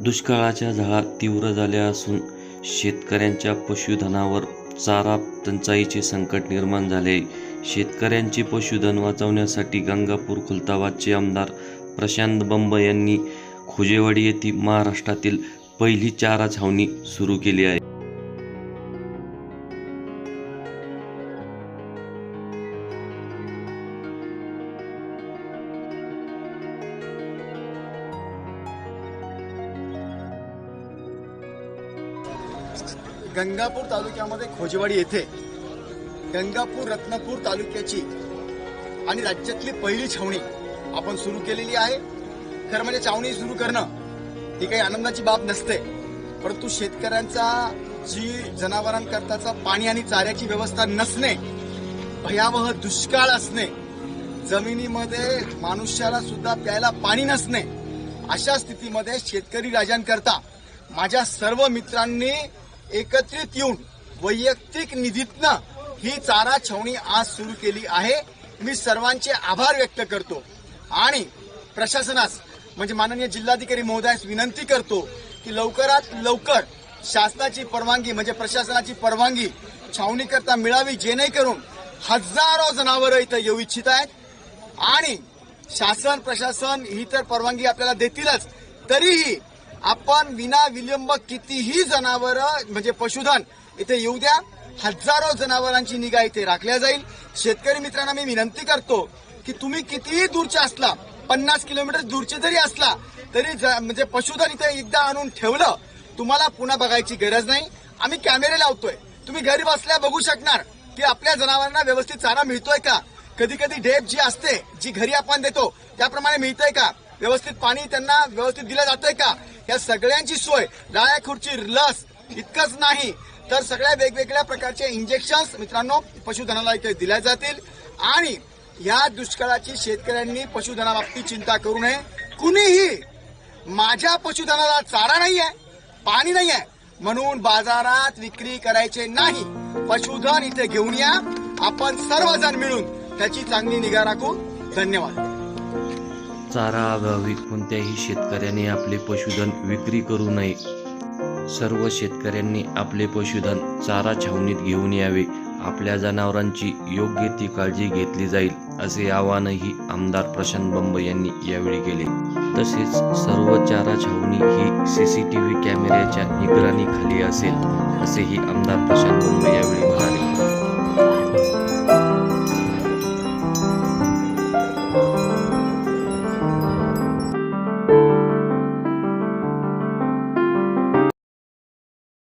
दुष्काळाच्या झळा तीव्र झाल्या असून शेतकऱ्यांच्या पशुधनावर चारा टंचाईचे संकट निर्माण झाले आहे. शेतकऱ्यांचे पशुधन वाचवण्यासाठी गंगापूर खुलताबादचे आमदार प्रशांत बंब यांनी खुजेवाडी येथे महाराष्ट्रातील पहिली चारा छावणी सुरू केली आहे गंगापूर तालुक्यामध्ये खोजवाडी येथे गंगापूर रत्नापूर तालुक्याची आणि राज्यातली पहिली छावणी आपण सुरू केलेली आहे. खरं म्हणजे छावणी सुरू करणं ही काही आनंदाची बाब नसते. परंतु शेतकऱ्यांचा जी जनावरांकरताचा पाणी आणि चाऱ्याची व्यवस्था नसणे भयावह दुष्काळ असणे जमिनीमध्ये मानुष्याला सुद्धा प्यायला पाणी नसणे अशा स्थितीमध्ये शेतकरी राजांकरता माझ्या सर्व मित्रांनी एकत्रित येऊन वैयक्तिक निधीतनं ही चारा छावणी आज सुरू केली आहे. मी सर्वांचे आभार व्यक्त करतो. आणि प्रशासनास म्हणजे माननीय जिल्हाधिकारी महोदयास विनंती करतो की लवकरात लवकर शासनाची परवानगी म्हणजे प्रशासनाची परवानगी छावणी करता मिळावी जेणेकरून हजारो जनावरं इथं येऊ इच्छित आहेत. आणि शासन प्रशासन ही तर परवानगी आपल्याला देतीलच तरीही आपण विना विलंब कितीही जनावरं म्हणजे पशुधन इथे येऊ द्या. हजारो जनावरांची निगा इथे राखल्या जाईल. शेतकरी मित्रांना मी विनंती करतो की तुम्ही कितीही दूरचे असला पन्नास किलोमीटर दूरचे जरी असला तरी ज- म्हणजे पशुधन इथे एकदा आणून ठेवलं तुम्हाला पुन्हा बघायची गरज नाही. आम्ही कॅमेरे लावतोय. तुम्ही घरी बसल्या बघू शकणार की आपल्या जनावरांना व्यवस्थित चारा मिळतोय का? कधी कधी ढेप जी असते जी घरी आपण देतो त्याप्रमाणे मिळतंय का? व्यवस्थित पाणी त्यांना व्यवस्थित दिलं जातंय का? या सगळ्यांची सोय लाळ्या खुर्ची लस इतकंच नाही. तर सगळ्या वेगवेगळ्या प्रकारचे इंजेक्शन्स मित्रांनो पशुधनाला इथे दिल्या जातील. आणि या दुष्काळाची शेतकऱ्यांनी पशुधनाबाबतीत चिंता करू नये. कुणीही माझ्या पशुधनाला चारा नाहीये पाणी नाहीये म्हणून बाजारात विक्री करायचे नाही. पशुधन इथे घेऊन या. आपण सर्वजण मिळून त्याची चांगली निगा राखू. धन्यवाद. चारा अभावी कोणत्याही शेतकऱ्याने आपले पशुधन विक्री करू नये. सर्व शेतकऱ्यांनी आपले पशुधन चारा छावणीत घेऊन यावे. आपल्या जनावरांची योग्य ती काळजी घेतली जाईल असे आवाहनही आमदार प्रशांत बंब यांनी यावेळी केले. तसेच सर्व चारा छावणी ही सी सी टी व्ही कॅमेऱ्याच्या निगराणीखाली असेल असेही आमदार प्रशांत बंब यावेळी म्हणाले.